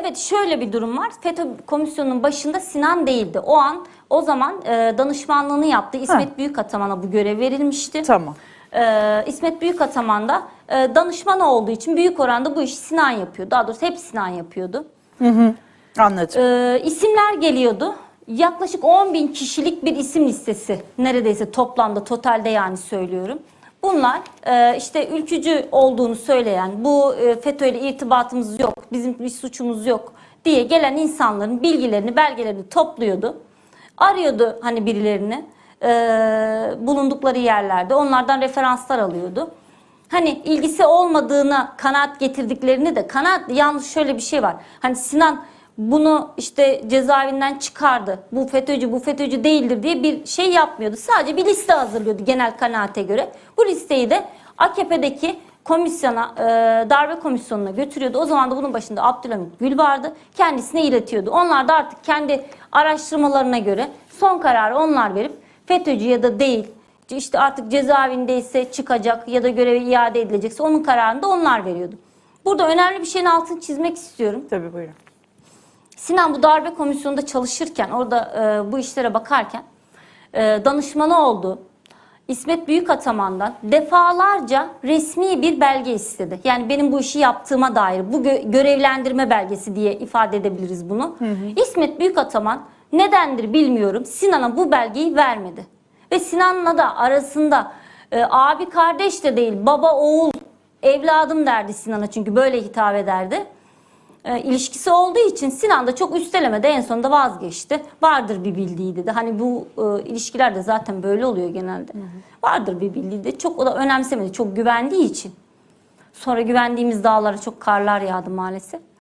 Evet şöyle bir durum var. FETÖ komisyonunun başında Sinan değildi. O an o zaman e, danışmanlığını yaptı. İsmet Büyükataman'a bu görev verilmişti. Tamam. E, İsmet Büyükataman da e, danışman olduğu için büyük oranda bu işi Sinan yapıyor. Daha doğrusu hep Sinan yapıyordu. Anladım. E, isimler geliyordu. Yaklaşık 10 bin kişilik bir isim listesi neredeyse toplamda totalde yani söylüyorum. Bunlar e, işte ülkücü olduğunu söyleyen, bu e, FETÖ ile irtibatımız yok, bizim bir suçumuz yok diye gelen insanların bilgilerini, belgelerini topluyordu. Arıyordu hani birilerini e, bulundukları yerlerde, onlardan referanslar alıyordu. Hani ilgisi olmadığına kanaat getirdiklerini de kanaat yalnız şöyle bir şey var. Hani Sinan bunu işte cezaevinden çıkardı. Bu FETÖ'cü, bu FETÖ'cü değildir diye bir şey yapmıyordu. Sadece bir liste hazırlıyordu genel kanaate göre. Bu listeyi de AKP'deki komisyona, e, darbe komisyonuna götürüyordu. O zaman da bunun başında Abdülhamit Gül vardı. Kendisine iletiyordu. Onlar da artık kendi araştırmalarına göre son kararı onlar verip FETÖ'cü ya da değil, işte artık cezaevindeyse çıkacak ya da göreve iade edilecekse onun kararını da onlar veriyordu. Burada önemli bir şeyin altını çizmek istiyorum. Tabii buyurun. Sinan bu darbe komisyonunda çalışırken, orada e, bu işlere bakarken e, danışmanı oldu. İsmet Büyükataman'dan defalarca resmi bir belge istedi. Yani benim bu işi yaptığıma dair bu gö- görevlendirme belgesi diye ifade edebiliriz bunu. İsmet Büyükataman nedendir bilmiyorum Sinan'a bu belgeyi vermedi. Ve Sinan'la da arasında e, abi kardeş de değil baba oğul evladım derdi Sinan'a çünkü böyle hitap ederdi e, ilişkisi olduğu için Sinan da çok üstelemede en sonunda vazgeçti. Vardır bir bildiği dedi. Hani bu e, ilişkiler de zaten böyle oluyor genelde. Vardır bir bildiği de çok o da önemsemedi. Çok güvendiği için. Sonra güvendiğimiz dağlara çok karlar yağdı maalesef.